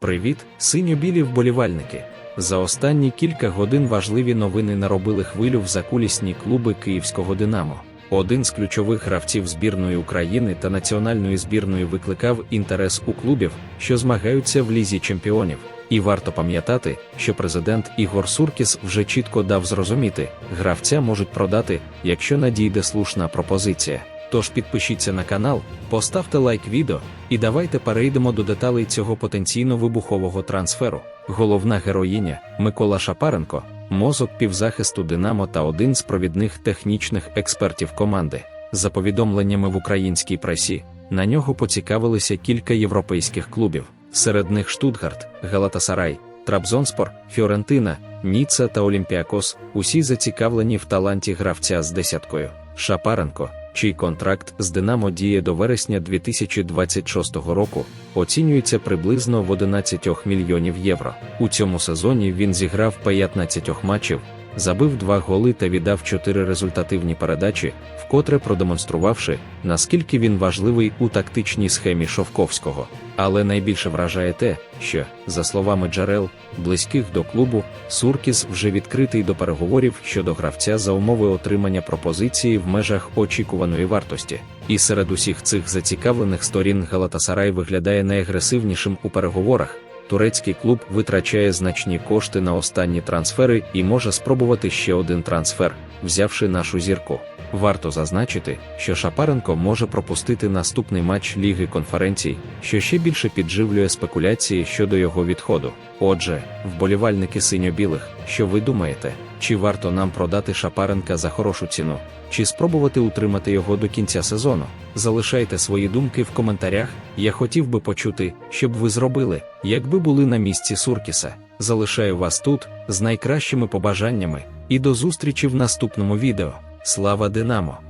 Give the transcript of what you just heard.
Привіт, синьо-білі вболівальники! За останні кілька годин важливі новини наробили хвилю в закулісні клуби Київського Динамо. Один з ключових гравців збірної України та національної збірної викликав інтерес у клубів, що змагаються в лізі чемпіонів. І варто пам'ятати, що президент Ігор Суркіс вже чітко дав зрозуміти, гравця можуть продати, якщо надійде слушна пропозиція. Тож підпишіться на канал, поставте лайк відео і давайте перейдемо до деталей цього потенційно вибухового трансферу. Головна героїня Микола Шапаренко, мозок півзахисту Динамо та один з провідних технічних експертів команди. За повідомленнями в українській пресі, на нього поцікавилися кілька європейських клубів, серед них Штутгарт, Галатасарай, Трабзонспор, Фіорентина, Ніцца та Олімпіакос. Усі зацікавлені в таланті гравця з десяткою. Шапаренко, чий контракт з Динамо діє до вересня 2026 року, оцінюється приблизно в 11 мільйонів євро. У цьому сезоні він зіграв 15 матчів, забив 2 голи та віддав 4 результативні передачі, вкотре продемонструвавши, наскільки він важливий у тактичній схемі Шовковського. Але найбільше вражає те, що, за словами джерел, близьких до клубу, Суркіс вже відкритий до переговорів щодо гравця за умови отримання пропозиції в межах очікуваної вартості. І серед усіх цих зацікавлених сторін Галатасарай виглядає найагресивнішим у переговорах. Турецький клуб витрачає значні кошти на останні трансфери і може спробувати ще один трансфер, взявши нашу зірку. Варто зазначити, що Шапаренко може пропустити наступний матч Ліги конференцій, що ще більше підживлює спекуляції щодо його відходу. Отже, вболівальники синьо-білих, що ви думаєте, чи варто нам продати Шапаренка за хорошу ціну, чи спробувати утримати його до кінця сезону? Залишайте свої думки в коментарях. Я хотів би почути, щоб ви зробили, якби були на місці Суркіса. Залишаю вас тут з найкращими побажаннями і до зустрічі в наступному відео. Слава Динамо!